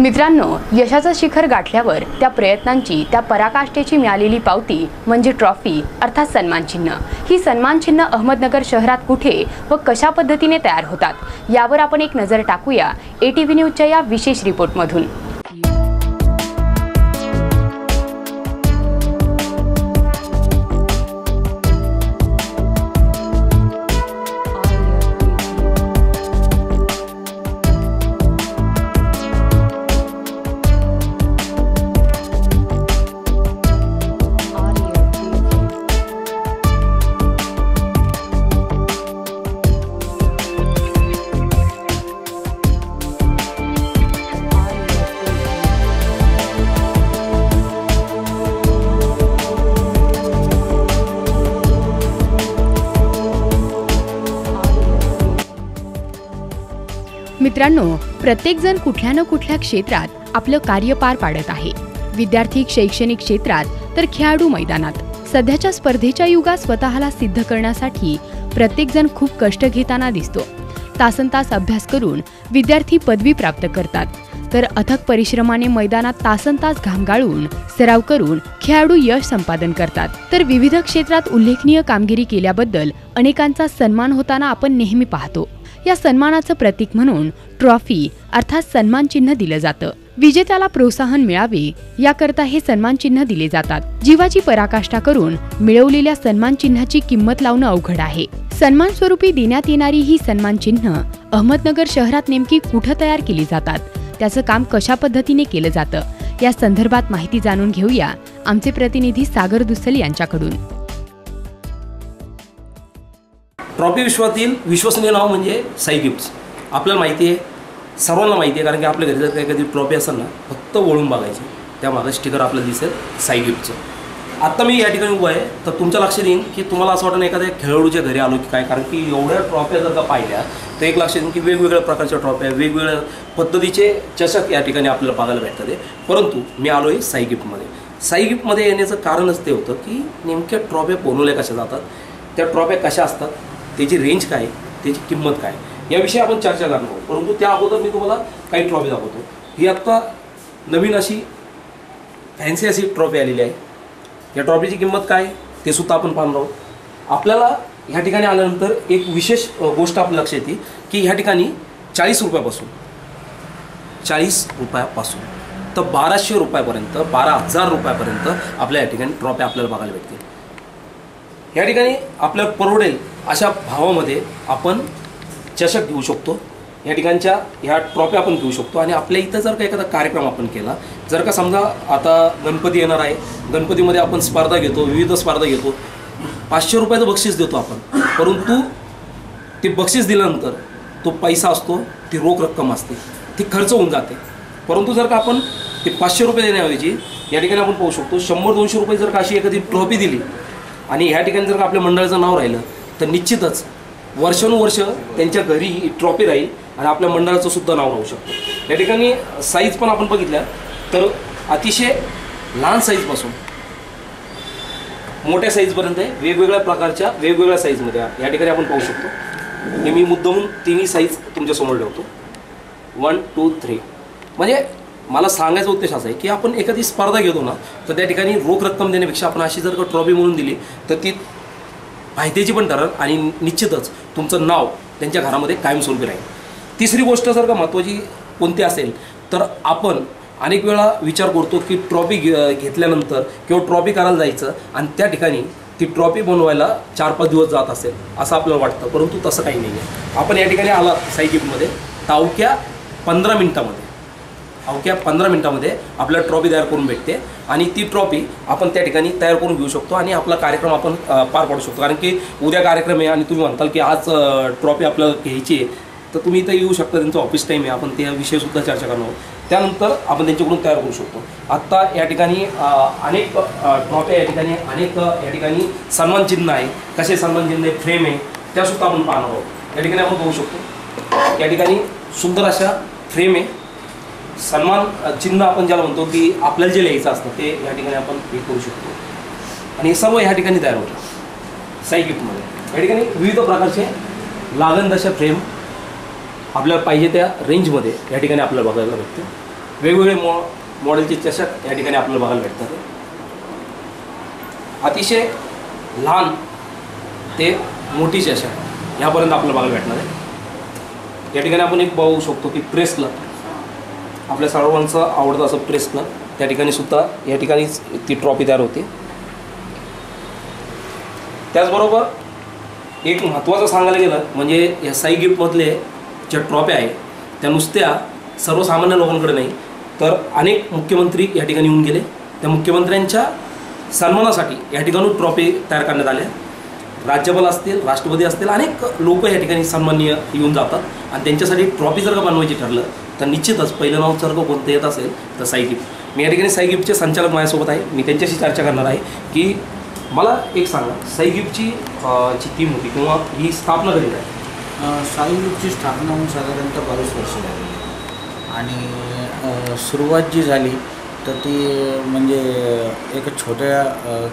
मित्रांनो यशाचं शिखर गाठल्यावर त्या प्रयत्नांची त्या पराकाष्ठेची मिळालेली पावती म्हणजे ट्रॉफी अर्थात सन्मानचिन्ह ही सन्मानचिन्ह अहमदनगर शहरात कुठे व कशा पद्धतीने तयार होतात यावर आपण एक नजर टाकूया. ए टी व्ही न्यूजच्या या विशेष रिपोर्टमधून. मित्रांनो प्रत्येकजण कुठल्या न कुठल्या क्षेत्रात आपलं कार्य पार पाडत आहे. विद्यार्थी शैक्षणिक क्षेत्रात तर खेळाडू मैदानात. सध्याच्या स्पर्धेच्या युगात स्वतःला सिद्ध करण्यासाठी प्रत्येकजण खूप कष्ट घेताना दिसतो. तासन तास अभ्यास करून विद्यार्थी पदवी प्राप्त करतात. तर अथक परिश्रमाने मैदानात तासन तास घाम गाळून सराव करून खेळाडू यश संपादन करतात. तर विविध क्षेत्रात उल्लेखनीय कामगिरी केल्याबद्दल अनेकांचा सन्मान होताना आपण नेहमी पाहतो. या सन्मानाचं प्रतीक म्हणून ट्रॉफी अर्थात सन्मान चिन्ह दिलं जातं. विजेत्याला प्रोत्साहन मिळावे याकरता हे सन्मान चिन्ह दिले जातात. जीवाची पराकाष्ठा करून मिळवलेल्या सन्मान चिन्हाची किंमत लावणं अवघड आहे. सन्मान स्वरूपी देण्यात येणारी ही सन्मान चिन्ह अहमदनगर शहरात नेमकी कुठं तयार केली जातात? त्याचं काम कशा पद्धतीने केलं जातं? या संदर्भात माहिती जाणून घेऊया आमचे प्रतिनिधी सागर दुसल यांच्याकडून. ट्रॉफी विश्वातील विश्वसनीय नाव म्हणजे साई गिफ्ट्स आपल्याला माहिती आहे सर्वांना माहिती आहे कारण की आपल्या घरी जर काही कधी ट्रॉफी असेल ना फक्त वळून बघायची. त्या मागं स्टिकर आपल्याला दिसेल साई गिफ्टचं आत्ता मी या ठिकाणी उभं आहे तर तुमच्या लक्षात येईन की तुम्हाला असं वाटतं एखाद्या खेळाडूच्या घरी आलो की काय? कारण की एवढ्या ट्रॉफ्या जर का पाहिल्या तर एक लक्षात येईन की वेगवेगळ्या प्रकारच्या ट्रॉफ्या वेगवेगळ्या पद्धतीचे चषक या ठिकाणी आपल्याला बघायला भेटतात आहे. परंतु मी आलो आहे साई गिफ्टमध्ये साई गिफ्टमध्ये येण्याचं कारणच ते होतं की नेमक्या ट्रॉफ्या बनवल्या कशा जातात? त्या ट्रॉफ्या कशा असतात? त्याची रेंज काय त्याची किंमत काय याविषयी आपण चर्चा करणार आहोत. परंतु त्या अगोदर मी तुम्हाला काही ट्रॉफी दाखवतो. ही आत्ता नवीन अशी फॅन्सी अशी ट्रॉफी आलेली आहे. या ट्रॉफीची किंमत काय ते सुद्धा आपण पाहणार आहोत. आपल्याला ह्या ठिकाणी आल्यानंतर एक विशेष गोष्ट आपल्या लक्षात येते की ह्या ठिकाणी चाळीस रुपयापासून चाळीस रुपयापासून तर बाराशे रुपयापर्यंत बारा हजार रुपयापर्यंत आपल्या या ठिकाणी ट्रॉफी आपल्याला बघायला भेटतील. या ठिकाणी आपल्याला परवडेल अशा भावामध्ये आपण चषक घेऊ शकतो. या ठिकाणच्या ह्या ट्रॉफी आपण घेऊ शकतो. आणि आपल्या इथं जर का एखादा कार्यक्रम आपण केला जर का समजा आता गणपती येणार आहे गणपतीमध्ये आपण स्पर्धा घेतो विविध स्पर्धा घेतो पाचशे रुपयाचं बक्षीस देतो आपण. परंतु ते बक्षीस दिल्यानंतर तो पैसा असतो ती रोख रक्कम असते ती खर्च होऊन जाते. परंतु जर का आपण ते पाचशे रुपये देण्याऐवजी या ठिकाणी आपण पाहू शकतो शंभर दोनशे रुपये जर का अशी एखादी ट्रॉफी दिली आणि ह्या ठिकाणी जर का आपल्या मंडळाचं नाव राहिलं तर निश्चितच वर्षानुवर्ष त्यांच्या घरी ही ट्रॉफी राहील आणि आपल्या मंडळाचं सुद्धा नाव राहू शकतं. या ठिकाणी साईज पण आपण बघितल्या तर अतिशय लहान साईजपासून मोठ्या साईजपर्यंत आहे. वेगवेगळ्या प्रकारच्या वेगवेगळ्या साईजमध्ये या ठिकाणी आपण पाहू शकतो. आणि मी मुद्दामून तिन्ही साईज तुमच्यासमोर ठेवतो. वन टू थ्री म्हणजे मला सांगायचा उद्देश असा आहे की आपण एखादी स्पर्धा घेतो ना तर त्या ठिकाणी रोख रक्कम देण्यापेक्षा आपण अशी जर का ट्रॉफी म्हणून दिली तर ती फायद्याची पण ठरेल आणि निश्चितच तुमचं नाव त्यांच्या घरामध्ये कायमस्वरूपी राहील. तिसरी गोष्ट जर का महत्त्वाची कोणती असेल तर आपण अनेक वेळा विचार करतो की ट्रॉफी घे घेतल्यानंतर किंवा ट्रॉफी करायला जायचं आणि त्या ठिकाणी ती ट्रॉफी बनवायला चार पाच दिवस जात असेल असं आपल्याला वाटतं. परंतु तसं काही नाही आहे आपण या ठिकाणी आलात साई गिफ्टमध्ये तावक्या पंधरा मिनटामध्ये. अवघ्या पंधरा मिनटामध्ये आपल्याला ट्रॉफी तयार करून भेटते. आणि ती ट्रॉफी आपण त्या ठिकाणी तयार करून घेऊ शकतो आणि आपला कार्यक्रम आपण पार पाडू शकतो. कारण की उद्या कार्यक्रम आहे आणि तुम्ही म्हणताल की आज ट्रॉफी आपल्याला घ्यायची आहे तर तुम्ही इथं येऊ शकता त्यांचं ऑफिस टाईम आहे. आपण त्या विषयसुद्धा चर्चा करणार आहोत. त्यानंतर आपण त्यांच्याकडून तयार करू शकतो. आत्ता या ठिकाणी अनेक ट्रॉफ्या या ठिकाणी अनेक या ठिकाणी सन्मान चिन्ह आहे. कसे सन्मान चिन्ह आहे? फ्रेम आहे. त्यासुद्धा आपण पाहणार आहोत. या ठिकाणी आपण पाहू शकतो. या ठिकाणी सुंदर अशा फ्रेम आहे. सन्मान चिन्ह आपण ज्याला म्हणतो की आपल्याला जे लिहायचं असतं ते या ठिकाणी आपण हे करू शकतो. आणि हे सर्व ह्या ठिकाणी तयार होतं. साई गिफ्टमध्ये या ठिकाणी विविध प्रकारचे लागण तशा फ्रेम आपल्याला पाहिजे त्या रेंजमध्ये या ठिकाणी आपल्याला बघायला भेटते. वेगवेगळे मॉ मॉडेलचे चषक या ठिकाणी आपल्याला बघायला भेटतात. अतिशय लहान ते मोठी चषक यापर्यंत आपल्याला बघायला भेटणार आहे. या ठिकाणी आपण एक बघू शकतो की प्रेसला आपल्या सर्वांचं आवडतं असं प्रश्न त्या ठिकाणी सुद्धा या ठिकाणीच ती ट्रॉफी तयार होते. त्याचबरोबर एक महत्त्वाचं सांगायला गेलं म्हणजे या साई गिफ्टमधले ज्या ट्रॉफ्या आहे त्या नुसत्या सर्वसामान्य लोकांकडे नाही तर अनेक मुख्यमंत्री या ठिकाणी येऊन गेले. त्या मुख्यमंत्र्यांच्या सन्मानासाठी या ठिकाणी ट्रॉफी तयार करण्यात आल्या. राज्यपाल असतील राष्ट्रपती असतील अनेक लोक या ठिकाणी सन्माननीय येऊन जातात. आणि त्यांच्यासाठी ट्रॉफी जर का बनवायची ठरलं तर निश्चितच पहिलं नाव जर कोणतं येत असेल तर साई मी या ठिकाणी साई संचालक माझ्यासोबत आहे. मी त्यांच्याशी चर्चा करणार आहे की मला एक सांगा साई जी टीम होती किंवा ही स्थापना कधी आहे अ, स्थापना होऊन साधारणतः बावीस वर्ष झाली. आणि सुरुवात जी झाली तर ती म्हणजे एका छोट्या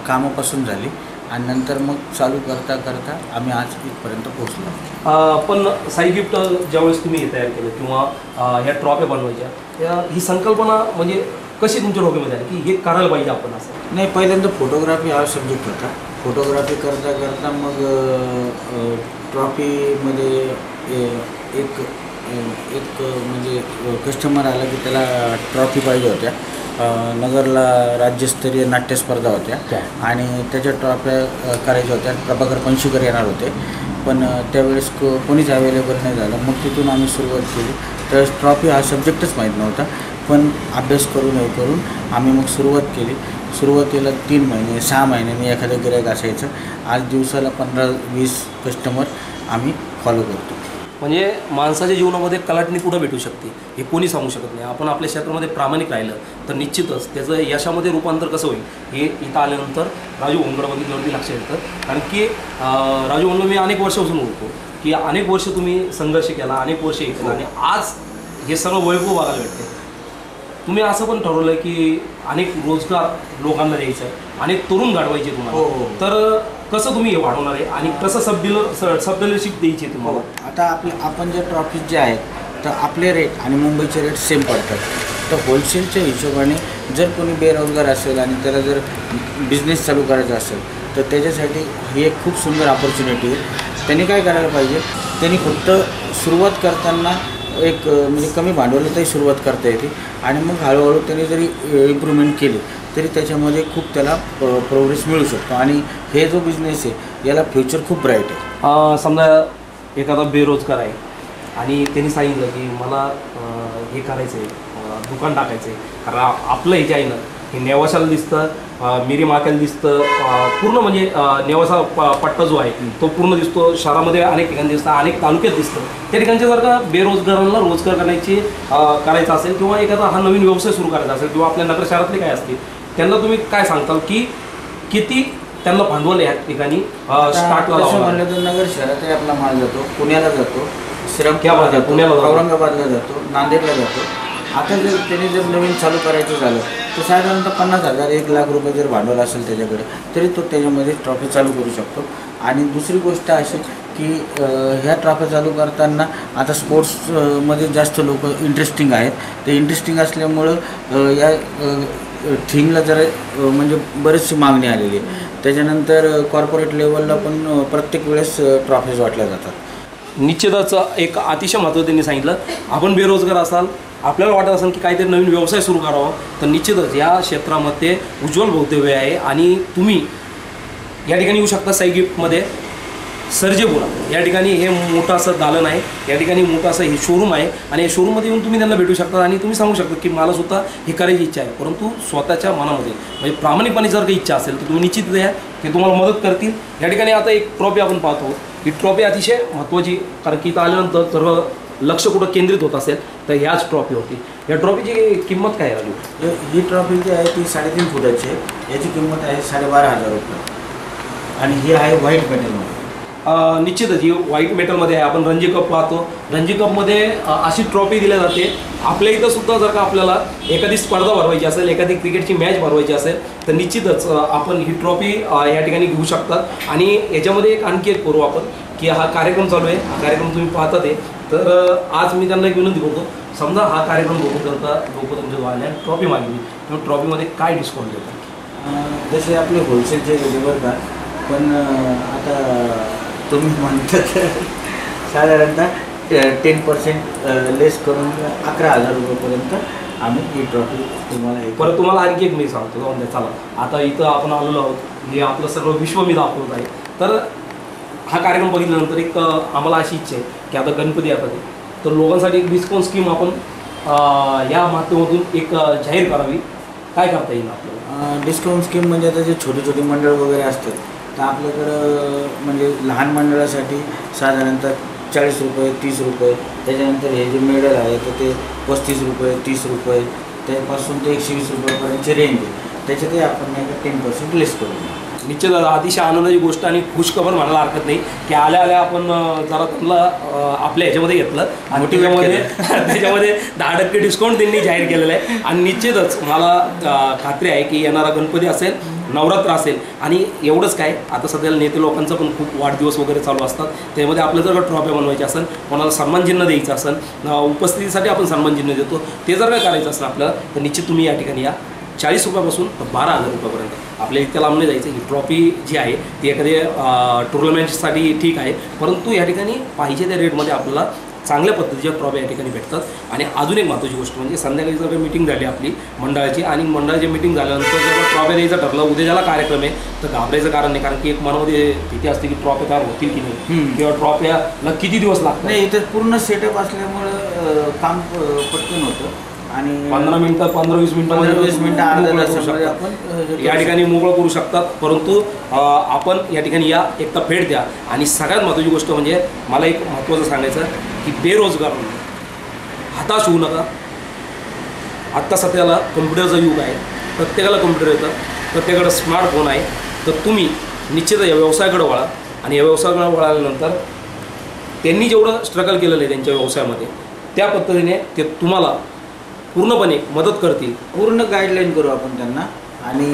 कामापासून झाली. आणि नंतर मग चालू करता करता आम्ही आज इथपर्यंत पोहोचलो. अं, पण साई गिफ्ट ज्यावेळेस तुम्ही हे तयार केलं किंवा अं, ह्या ट्रॉफ्या बनवायच्या त्या ही संकल्पना म्हणजे कशी तुमच्या डोक्यामध्ये आली की हे करायला पाहिजे आपण असं? नाही पहिल्यांदा फोटोग्राफी हा सब्जेक्ट होता. फोटोग्राफी करता करता मग ट्रॉफीमध्ये एक अ, एक अ, म्हणजे कस्टमर आला की त्याला ट्रॉफी पाहिजे होत्या. अ, नगरला राज्यस्तरीय नाट्यस्पर्धा होत्या? आणि त्याच्या ट्रॉफ्या अ, करायच्या होत्या. प्रभाकर पंशीकर येणार होते. पण अ, त्यावेळेस को कोणीच अवेलेबल नाही झालं. मग तिथून आम्ही सुरुवात केली. त्यावेळेस ट्रॉफी हा सब्जेक्टच माहीत नव्हता. पण अभ्यास करून हे करून आम्ही मग सुरुवात केली. सुरुवातीला तीन महिने सहा महिन्यांनी एखादं गिरायक असायचं. आज दिवसाला पंधरा वीस कस्टमर आम्ही फॉलो करतो. म्हणजे माणसाच्या जीवनामध्ये कलाटणी कुठं भेटू शकते हे कोणी सांगू शकत नाही. आपण आपल्या क्षेत्रामध्ये प्रामाणिक राहिलं तर निश्चितच त्याचं यशामध्ये रूपांतर कसं होईल हे इथं आल्यानंतर राजू ओंगड बघितल्यावरती लक्षात येतं. कारण की राजू ओंगड मी अनेक वर्षापासून ओळखतो की अनेक वर्ष तुम्ही संघर्ष केला अनेक वर्ष हे केलं आणि आज हे सर्व वैभव बघायला भेटते. तुम्ही असं पण ठरवलं की अनेक रोजगार लोकांना द्यायचा आहे अनेक तरुण घडवायचे हो, तुम्हाला. हो. तर कसं तुम्ही हे वाढवणार आहे आणि कसं सब डीलर सब डीलरशिप द्यायची आहे तुम्हाला आता आपले आपण जे ट्रॉफीज जे आहेत तर आपले रेट आणि मुंबईचे रेट सेम पडतात. तर होलसेलच्या हिशोबाने जर कोणी बेरोजगार असेल आणि त्याला जर बिझनेस चालू करायचा असेल तर त्याच्यासाठी ही एक खूप सुंदर ऑपॉर्च्युनिटी आहे. त्यांनी काय करायला पाहिजे? त्यांनी फक्त सुरुवात करताना एक म्हणजे कमी भांडवलातही सुरुवात करता येते आणि मग हळूहळू त्यांनी जरी इम्प्रूव्हमेंट केली तरी त्याच्यामध्ये खूप त्याला प्रोग्रेस मिळू शकतो. आणि हे जो बिझनेस आहे याला फ्युचर खूप ब्राईट आहे. समजा एखादा बेरोजगार आहे. आणि त्यांनी सांगितलं की मला हे करायचं आहे दुकान टाकायचं आहे कारण आपलं हे जे आहे ना हे नेवाशाला दिसतं मिरी माक्याला दिसतं पूर्ण म्हणजे नेवासा प पट्टा जो आहे तो पूर्ण दिसतो. शहरामध्ये अनेक ठिकाणी दिसतं अनेक तालुक्यात दिसतं. त्या ठिकाणच्या जर का बेरोजगारांना रोजगार करण्याची करायचा असेल किंवा एखादा हा नवीन व्यवसाय सुरू करायचा असेल किंवा आपल्या नगर शहरातले काय असतील त्यांना तुम्ही काय सांगताल की किती त्यांना भांडवल या ठिकाणी लावावं म्हणलं तर नगर शहरातही आपला माल जातो पुण्याला जातो पुण्याला जातो. जातो. औरंगाबादला जातो नांदेडला जातो. आता जर त्यांनी जर नवीन चालू करायचं झालं तर साधारणतः पन्नास हजार एक लाख रुपये जर भांडवल असेल त्याच्याकडे तरी तो त्याच्यामध्ये ट्रॉफी चालू करू शकतो. आणि दुसरी गोष्ट अशी की ह्या ट्रॉफी चालू करताना आता स्पोर्ट्समध्ये जास्त लोक इंटरेस्टिंग आहेत. ते इंटरेस्टिंग असल्यामुळं या थीमला जरा म्हणजे बरीचशी मागणी आलेली आहे. त्याच्यानंतर कॉर्पोरेट लेवलला पण प्रत्येक वेळेस ट्रॉफीज वाटल्या जातात. निश्चितच एक अतिशय महत्त्व त्यांनी सांगितलं. आपण बेरोजगार असाल आपल्याला वाटत असेल की काहीतरी नवीन व्यवसाय सुरू करावा. तर निश्चितच या क्षेत्रामध्ये उज्ज्वल भवितव्य आहे आणि तुम्ही या ठिकाणी येऊ शकता साई गिफ्टमध्ये सर्जेपुरा या ठिकाणी हे मोठं असं दालन आहे या ठिकाणी मोठं असं हे शोरूम आहे आणि या शोरूममध्ये येऊन तुम्ही त्यांना भेटू शकता आणि तुम्ही सांगू शकता की मला सुद्धा हे करायची इच्छा आहे. परंतु स्वतःच्या मनामध्ये म्हणजे प्रामाणिकपणे जर काही इच्छा असेल तर तुम्ही निश्चित द्या ते तुम्हाला मदत करतील. या ठिकाणी आता एक ट्रॉफी आपण पाहतो. ही ट्रॉफी अतिशय महत्त्वाची कारण की इथं आल्यानंतर सर्व लक्ष कुठं केंद्रित होत असेल तर ह्याच ट्रॉफी होती. या ट्रॉफीची किंमत काय आहे ही ट्रॉफी जी आहे ती साडेतीन फुटाची आहे. याची किंमत आहे साडेबारा हजार रुपये. आणि ही आहे व्हाईट पॅनेलमध्ये निश्चितच ही व्हाईट मेटलमध्ये आहे. आपण रणजी कप पाहतो. रणजी कपमध्ये अशी ट्रॉफी दिली जाते. आपल्या इथं सुद्धा जर का आपल्याला एखादी स्पर्धा भरवायची असेल एखादी क्रिकेटची मॅच भरवायची असेल तर निश्चितच आपण ही ट्रॉफी या ठिकाणी घेऊ शकतात आणि याच्यामध्ये एक आणखी एक करू आपण की हा कार्यक्रम चालू आहे. हा कार्यक्रम तुम्ही पाहतात आहे तर आज मी त्यांना एक विनंती करतो. समजा हा कार्यक्रम बघून करता लोक तुमच्या आले ट्रॉफी मागली तर ट्रॉफीमध्ये काय डिस्काउंट देतात जसे आपले होलसेल जे बरं का पण आता तुम्ही म्हणता तर साधारणतः टेन पर्सेंट लेस करून अकरा हजार रुपयेपर्यंत आम्ही ही ट्रॉफी तुम्हाला हे परत तुम्हाला आणखी एक मी सांगतो जाऊन द्या चला. आता इथं आपण आलेलो आहोत हे आपलं सगळं विश्व मी दाखवत आहे. तर हा कार्यक्रम बघितल्यानंतर एक आम्हाला अशी इच्छा आहे की आता गणपती येतात. तर लोकांसाठी एक डिस्काउंट स्कीम आपण या माध्यमातून एक जाहीर करावी. काय करता येईल आपल्याला? डिस्काउंट स्कीम म्हणजे आता जे छोटे छोटे मंडळ वगैरे असतात तर आपल्याकडं म्हणजे लहान मंडळासाठी साधारणतः चाळीस रुपये तीस रुपये. त्याच्यानंतर हे जे मेडल आहे तर ते पस्तीस रुपये तीस रुपये. त्यापासून ते एकशे वीस रुपयापर्यंतची रेंज आहे. त्याच्यातही आपण नाही का टेन पर्सेंट लेस करू. निश्चित अतिशय आनंदाची गोष्ट आणि खुशखबर म्हणायला हरकत नाही की आल्या आल्या आपण जरा त्यांना आपल्या ह्याच्यामध्ये घेतलं. आणि त्याच्यामध्ये. त्याच्यामध्ये दहा टक्के डिस्काउंट त्यांनी जाहीर केलेलं आहे. आणि निश्चितच मला खात्री आहे की येणारा गणपती असेल नवरात्र असेल. आणि एवढंच काय आता सध्याला नेते लोकांचा पण खूप वाढदिवस वगैरे चालू असतात. त्यामध्ये आपल्या जर का ट्रॉफ्या बनवायच्या असेल कोणाला सन्मानचिन्ह द्यायचं असेल उपस्थितीसाठी आपण सन्मानचिन्ह देतो. ते जर काय करायचं असेल आपल्याला तर निश्चित तुम्ही या ठिकाणी या. चाळीस रुपयापासून तर बारा हजार रुपयापर्यंत. आपल्या इतक्या लांब नाही जायचं ही ट्रॉफी जी आहे ती एखादी टुर्नामेंटसाठी ठीक आहे. परंतु या ठिकाणी पाहिजे त्या रेटमध्ये आपल्याला चांगल्या पद्धतीच्या ट्रॉफी या ठिकाणी भेटतात. आणि अजून एक महत्त्वाची गोष्ट म्हणजे संध्याकाळी जर मिटिंग झाली आपली मंडळाची आणि मंडळाची मिटिंग झाल्यानंतर जर ट्रॉफी द्यायचं ठरलं उद्या ज्याला कार्यक्रम आहे तर घाबरायचं कारण नाही. कारण की एक मनामध्ये भीती असते की ट्रॉफी तयार होतील की नाही. किंवा ट्रॉफ्याला किती दिवस लागतात? नाही इथं पूर्ण सेटअप असल्यामुळं काम पटकन होतं. आणि पंधरा मिनिटं पंधरा वीस मिनिटं पंधरा वीस मिनिटं. आपण या ठिकाणी मोकळं करू शकतात. परंतु आपण या ठिकाणी या एकदा भेट द्या. आणि सगळ्यात महत्त्वाची गोष्ट म्हणजे मला एक महत्त्वाचं सांगायचं की बेरोजगार हताश होऊ नका. आत्ता सध्याला कम्प्युटरचं युग आहे. प्रत्येकाला कम्प्युटर येतं. प्रत्येकाकडे स्मार्टफोन आहे. तर तुम्ही निश्चित या व्यवसायाकडे वळा. आणि या व्यवसायाकडे वळाल्यानंतर त्यांनी जेवढं स्ट्रगल केलेलं आहे त्यांच्या व्यवसायामध्ये त्या पद्धतीने ते तुम्हाला पूर्णपणे मदत करतील. पूर्ण गाईडलाईन करू आपण त्यांना. आणि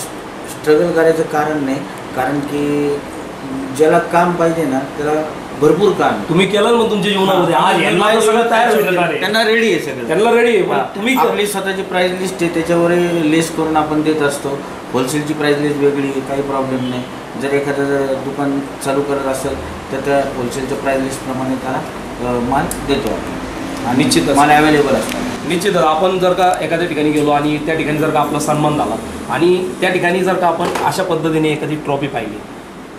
स्ट्रगल करायचं कारण नाही. कारण की ज्याला काम पाहिजे ना त्याला भरपूर काम आहे. तुम्ही केलं ना मग तुमच्या जीवनामध्ये. आज यांना सगळं तयार होईल. त्यांना रेडी आहे सगळं. त्यांना रेडी आहे पण तुम्ही आपली स्वतःची प्राइस लिस्ट आहे त्याच्यावर लेस करून आपण देत असतो. होलसेलची प्राइस लिस्ट वेगळी आहे, काही प्रॉब्लेम नाही. जर एखादं जर दुकान चालू करत असेल तर त्या होलसेलच्या प्राइस लिस्टप्रमाणे त्याला अं, माल देतो आपण. आणि निश्चितच. माल अवेलेबल असतो. निश्चितच आपण जर का एखाद्या ठिकाणी गेलो आणि त्या ठिकाणी जर का आपला सन्मान झाला आणि त्या ठिकाणी जर का आपण अशा पद्धतीने एखादी ट्रॉफी पाहिली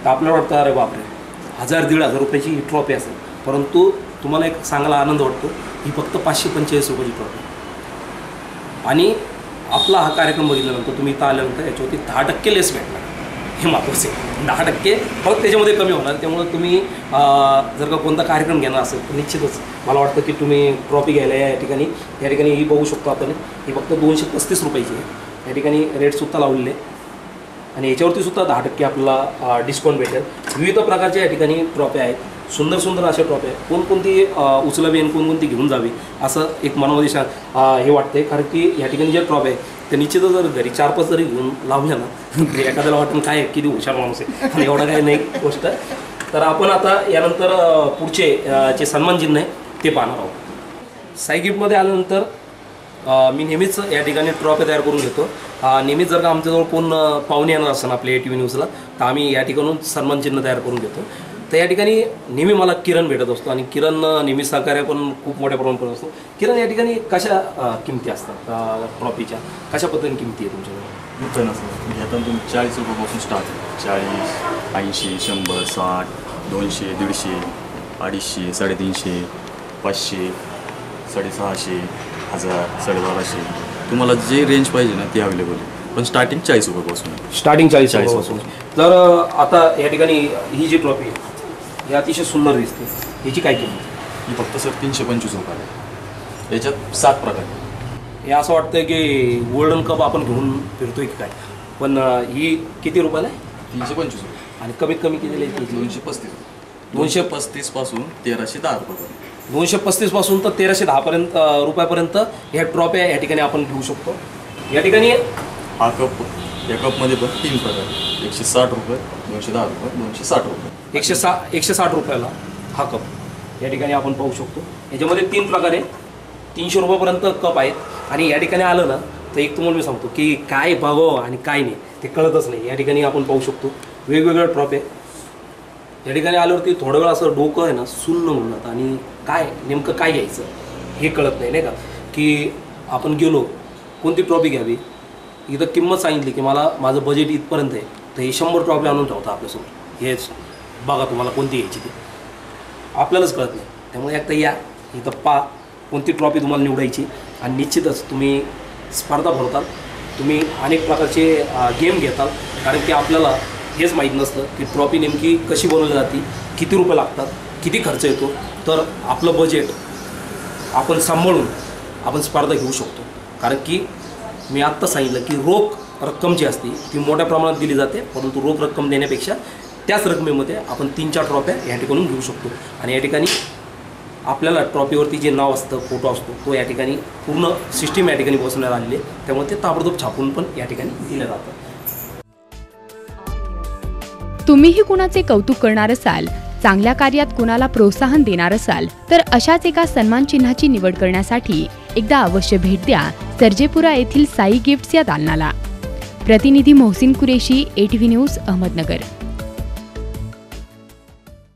तर आपल्याला वाटतं अरे बापरे! हजार दीड हजार रुपयाची ही ट्रॉफी असेल. परंतु तुम्हाला एक चांगला आनंद वाटतो ही फक्त पाचशे पंचेचाळीस रुपयाची ट्रॉफी आणि आपला हा कार्यक्रम बघितल्यानंतर तुम्ही इथं आल्यानंतर याच्यावरती दहा टक्के लेस भेटणार. हे महत्त्वाचे दहा टक्के फक्त त्याच्यामध्ये कमी होणार. त्यामुळं तुम्ही जर का कोणता कार्यक्रम घेणार असेल तर निश्चितच मला वाटतं की तुम्ही ट्रॉफी घ्यायला या ठिकाणी. या ठिकाणी ही बघू शकतो आपण. ही फक्त दोनशे पस्तीस रुपयाची आहे. या ठिकाणी रेटसुद्धा लावलेले आहे. आणि याच्यावरती सुद्धा दहा टक्के आपल्याला डिस्काउंट भेटेल. विविध प्रकारच्या या ठिकाणी ट्रॉफ्या आहेत. सुंदर सुंदर अशा ट्रॉफ्या आहेत. कोणकोणती उचलावी आणि कोणकोणती घेऊन जावी असं एक मनामध्ये शा हे वाटते कारण की या ठिकाणी ज्या ट्रॉफ्या आहेत त्या निश्चितच जर घरी चार पाच जरी घेऊन लावल्या ना एखाद्याला वाटून काय आहे, किती हुशार माणूस आहे. एवढं काय नाही गोष्ट. तर आपण आता यानंतर पुढचे जे सन्मान चिन्ह आहे ते पाहणार आहोत. साई गिफ्टमध्ये आल्यानंतर मी नेहमीच या ठिकाणी ट्रॉफी तयार करून घेतो. नेहमीच जर का आमच्याजवळ कोण पाहुणे येणार असताना आपल्या ए टी व्ही न्यूजला तर आम्ही या ठिकाणून सन्मान चिन्ह तयार करून घेतो. तर या ठिकाणी नेहमी मला किरण भेटत असतो आणि किरण नेहमी सहकार्य पण खूप मोठ्या प्रमाणात करत असतो. किरण या ठिकाणी कशा किमती असतात ट्रॉफीच्या कशा पद्धतीने किमती आहे तुमच्याकडे? नूतन असं घेताना तुम्ही चाळीस रुपयापासून स्टार्ट चाळीस ऐंशी शंभर साठ दोनशे दीडशे अडीचशे साडेतीनशे पाचशे साडेसहाशे हजार साडेबाराशे तुम्हाला जे रेंज पाहिजे ना ती अवेलेबल आहे. पण स्टार्टिंग चाळीस रुपयापासून. आहे. स्टार्टिंग चाळीस 40 रुपयापासून. तर अ, आता या ठिकाणी ही जी ट्रॉफी आहे ही अतिशय सुंदर दिसते. हिची काय किंमत? ही फक्त सर तीनशे पंचवीस रुपये आहे. याच्यात सात प्रकार आहेत. हे असं वाटतं की गोल्डन कप आपण घेऊन फिरतोय की काय? पण अं, ही किती रुपयाला आहे? तीनशे पंचवीस रुपये. आणि कमीत कमी कितीला आहे? ती? दोनशे पस्तीस. दोनशे पस्तीसपासून तेराशे दहा रुपये. दोनशे पस्तीसपासून तर तेराशे दहापर्यंत रुपयापर्यंत ह्या ट्रॉफ्या या ठिकाणी आपण घेऊ शकतो. या ठिकाणी हा कप या कपमध्ये पण तीन प्रकार. एकशे साठ रुपये दोनशे दहा रुपये दोनशे साठ रुपये. एकशे सा एकशे साठ रुपयाला हा कप या ठिकाणी आपण पाहू शकतो. याच्यामध्ये तीन प्रकारे तीनशे रुपयापर्यंत कप आहेत. आणि या ठिकाणी आलं ना तर एक तुम्हाला मी सांगतो की काय बघावं आणि काय नाही ते कळतच नाही. या ठिकाणी आपण पाहू शकतो. वेगवेगळ्या ट्रॉप आहे. या ठिकाणी आल्यावरती थोडं वेळ असं डोकं आहे ना सुन्न होऊन जातं. आणि काय नेमकं काय घ्यायचं? हे कळत नाही नाही का? की आपण गेलो कोणती ट्रॉफी घ्यावी? इथं किंमत सांगितली की मला माझं बजेट इथपर्यंत आहे. तर हे शंभर ट्रॉफी आणून ठेवता आपल्यासमोर हेच बघा तुम्हाला कोणती घ्यायची ती. आपल्यालाच कळत नाही. त्यामुळे एकदा या इथं पा कोणती ट्रॉफी तुम्हाला निवडायची. आणि निश्चितच तुम्ही स्पर्धा भरताल. तुम्ही अनेक प्रकारचे गेम घेताल. कारण की आपल्याला हेच माहीत नसतं की ट्रॉफी नेमकी कशी बनवली जाते किती रुपये लागतात किती खर्च येतो. तर आपलं बजेट आपण सांभाळून आपण स्पर्धा घेऊ शकतो. कारण की मी आत्ता सांगितलं की रोख रक्कम जी असते ती मोठ्या प्रमाणात दिली जाते परंतु रोख रक्कम देण्यापेक्षा त्याच रकमेमध्ये आपण तीन चार ट्रॉफ्या या ठिकाणून घेऊ शकतो. आणि या ठिकाणी आपल्याला ट्रॉफीवरती जे नाव असतं फोटो असतो तो या ठिकाणी पूर्ण सिस्टीम या ठिकाणी बसवण्यात आलेली आहे. त्यामुळे ते ताबडतोब छापून पण या ठिकाणी दिलं जातं. तुम्हीही कुणाचे कौतुक करणार असाल चांगल्या कार्यात कुणाला प्रोत्साहन देणार असाल तर अशाच एका सन्मान चिन्हाची निवड करण्यासाठी एकदा अवश्य भेट द्या सर्जेपुरा येथील साई गिफ्ट्स या दालनाला. प्रतिनिधी मोहसिन कुरेशी एटीव्ही न्यूज अहमदनगर.